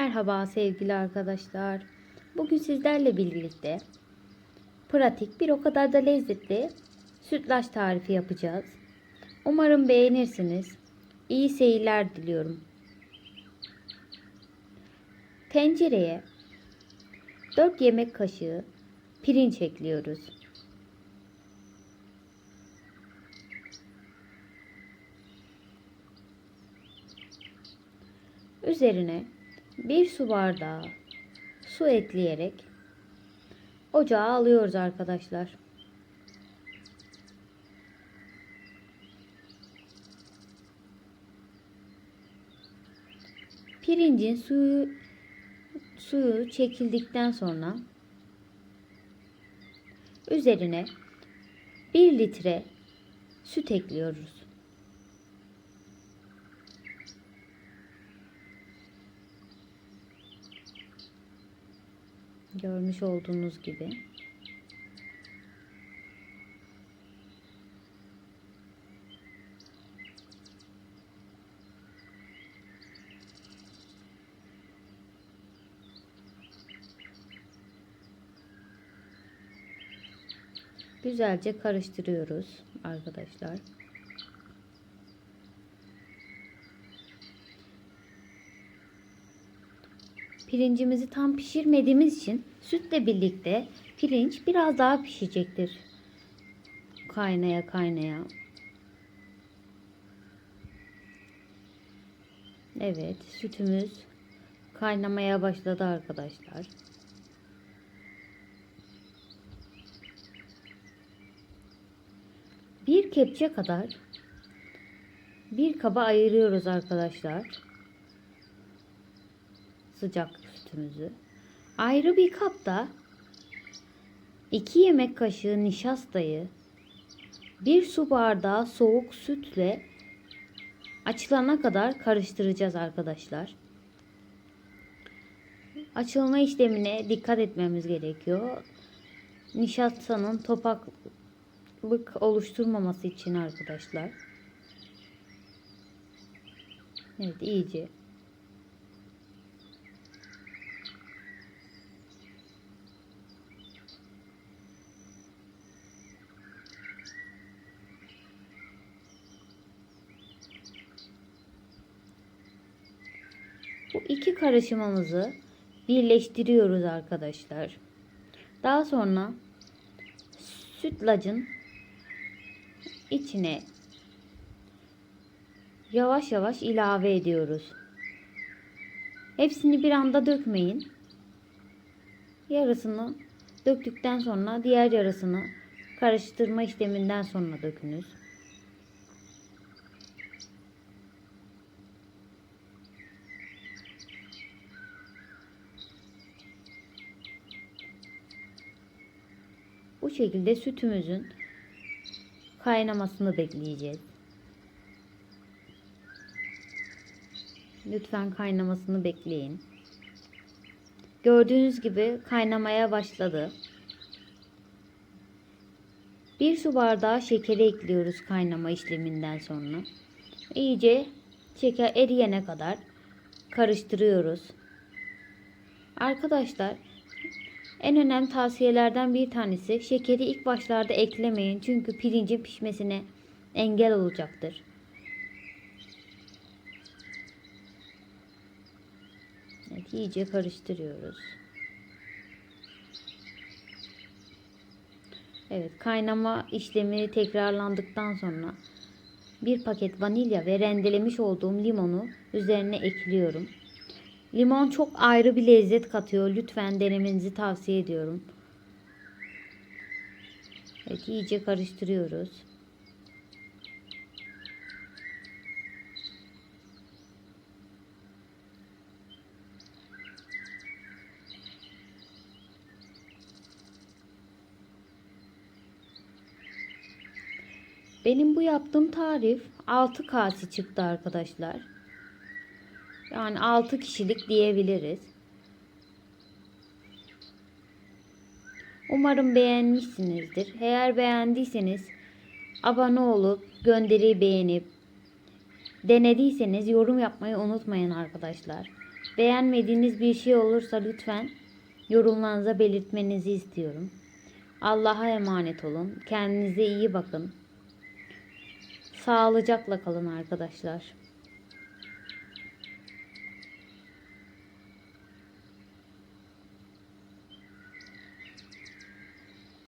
Merhaba sevgili arkadaşlar. Bugün sizlerle birlikte pratik bir o kadar da lezzetli sütlaç tarifi yapacağız. Umarım beğenirsiniz. İyi seyirler diliyorum. Tencereye 4 yemek kaşığı pirinç ekliyoruz. Üzerine bir su bardağı su ekleyerek ocağa alıyoruz arkadaşlar. Pirincin suyu suyu çekildikten sonra üzerine 1 litre süt ekliyoruz. Görmüş olduğunuz gibi. Güzelce karıştırıyoruz arkadaşlar. Pirincimizi tam pişirmediğimiz için sütle birlikte pirinç biraz daha pişecektir. Kaynaya kaynaya. Evet, sütümüz kaynamaya başladı arkadaşlar. Bir kepçe kadar bir kaba ayırıyoruz arkadaşlar. Sıcak sütümüzü. Ayrı bir kapta 2 yemek kaşığı nişastayı bir su bardağı soğuk sütle açılana kadar karıştıracağız arkadaşlar. Açılma işlemine dikkat etmemiz gerekiyor. Nişastanın topaklık oluşturmaması için arkadaşlar. Evet iyice Bu iki karışımımızı birleştiriyoruz arkadaşlar. Daha sonra sütlacın içine yavaş yavaş ilave ediyoruz. Hepsini bir anda dökmeyin. Yarısını döktükten sonra diğer yarısını karıştırma işleminden sonra dökünüz. Bu şekilde sütümüzün kaynamasını bekleyeceğiz. Lütfen kaynamasını bekleyin. Gördüğünüz gibi kaynamaya başladı. Bir su bardağı şekeri ekliyoruz kaynama işleminden sonra. İyice şeker eriyene kadar karıştırıyoruz. Arkadaşlar en önemli tavsiyelerden bir tanesi şekeri ilk başlarda eklemeyin. Çünkü pirincin pişmesine engel olacaktır. Evet, iyice karıştırıyoruz. Evet, kaynama işlemi tekrarlandıktan sonra bir paket vanilya ve rendelemiş olduğum limonu üzerine ekliyorum. Limon çok ayrı bir lezzet katıyor. Lütfen denemenizi tavsiye ediyorum. Evet iyice karıştırıyoruz. Benim bu yaptığım tarif 6 kase çıktı arkadaşlar. Yani 6 kişilik diyebiliriz. Umarım beğenmişsinizdir. Eğer beğendiyseniz abone olup gönderiyi beğenip denediyseniz yorum yapmayı unutmayın arkadaşlar. Beğenmediğiniz bir şey olursa lütfen yorumlarınıza belirtmenizi istiyorum. Allah'a emanet olun. Kendinize iyi bakın. Sağlıcakla kalın arkadaşlar.